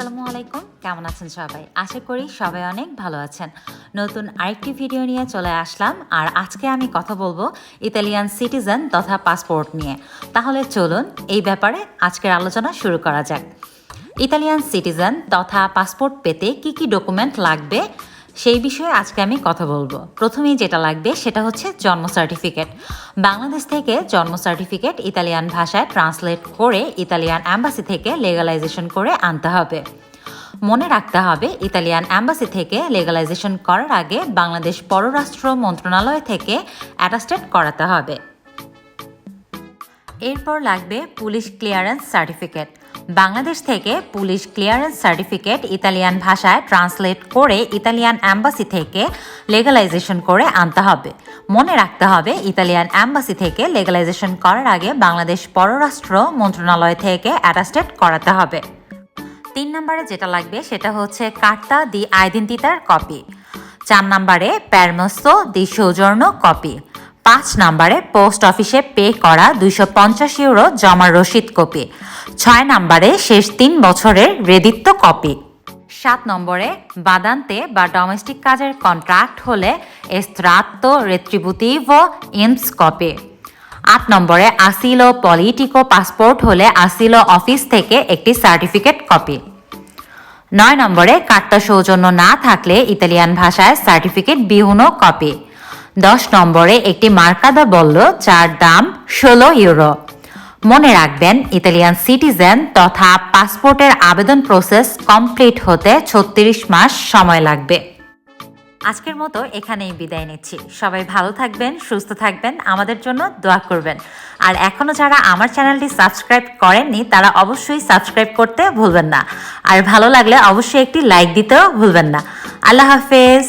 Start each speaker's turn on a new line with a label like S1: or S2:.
S1: আসসালামু আলাইকুম। কেমন আছেন সবাই? আশা করি সবাই অনেক ভালো আছেন। নতুন আরেকটি ভিডিও নিয়ে চলে আসলাম। আর আজকে আমি কথা বলব ইতালিয়ান সিটিজেন তথা পাসপোর্ট নিয়ে। তাহলে চলুন এই ব্যাপারে আজকের আলোচনা শুরু করা যাক। ইতালিয়ান সিটিজেন তথা পাসপোর্ট পেতে কি কি ডকুমেন্ট লাগবে? সেই বিষয়ে আজকে আমি কথা বলব। প্রথমেই যেটা লাগবে সেটা হচ্ছে জন্ম সার্টিফিকেট বাংলাদেশ থেকে জন্ম সার্টিফিকেট ইতালিয়ান ভাষায় ট্রান্সলেট করে ইতালিয়ান অ্যাম্বাসি থেকে লেগালাইজেশন করে আনতে হবে। মনে রাখতে হবে, ইতালিয়ান অ্যাম্বাসি থেকে লেগালাইজেশন করার আগে বাংলাদেশ পররাষ্ট্র মন্ত্রণালয় থেকে অ্যাটাস্টেড করাতে হবে। এরপর লাগবে পুলিশ ক্লিয়ারেন্স সার্টিফিকেট বাংলাদেশ থেকে পুলিশ ক্লিয়ারেন্স সার্টিফিকেট ইতালিয়ান ভাষায় ট্রান্সলেট করে ইতালিয়ান অ্যাম্বাসি থেকে লেগালাইজেশন করে আনতে হবে। মনে রাখতে হবে, ইতালিয়ান অ্যাম্বাসি থেকে লেগালাইজেশন করার আগে বাংলাদেশ পররাষ্ট্র মন্ত্রণালয় থেকে অ্যাটাস্টেড করাতে হবে। তিন নম্বরে যেটা লাগবে সেটা হচ্ছে কার্তা দি আইডেন্টিতার কপি চার নম্বরে প্যারমোসো দি সৌজন্য কপি পাঁচ নম্বরে পোস্ট অফিসে পে করা দুইশো পঞ্চাশ ইউরো জমার রসিদ কপি। ছয় নম্বরে শেষ তিন বছরের রেদিত্ব কপি। সাত নম্বরে বাদান্তে বা ডোমেস্টিক কাজের কন্ট্রাক্ট হলে এস্ত্রাত্তো রেত্রিবুতিভো ইমস কপি। আট নম্বরে আসিলো পলিটিকো পাসপোর্ট হলে আসিলো অফিস থেকে একটি সার্টিফিকেট কপি। নয় নম্বরে কার্তা সৌজন্য না থাকলে ইতালিয়ান ভাষায় সার্টিফিকেট বিহুনো কপি। দশ নম্বরে একটি মার্কাদা বলল, যার দাম ষোলো ইউরো। মনে রাখবেন, ইতালিয়ান সিটিজেন তথা পাসপোর্টের আবেদন প্রসেস কমপ্লিট হতে ছত্রিশ মাস সময় লাগবে। আজকের মতো এখানেই বিদায় নিচ্ছি। সবাই ভালো থাকবেন, সুস্থ থাকবেন, আমাদের জন্য দোয়া করবেন। আর এখনও যারা আমার চ্যানেলটি সাবস্ক্রাইব করেননি, তারা অবশ্যই সাবস্ক্রাইব করতে ভুলবেন না। আর ভালো লাগলে অবশ্যই একটি লাইক দিতেও ভুলবেন না। আল্লাহ হাফেজ।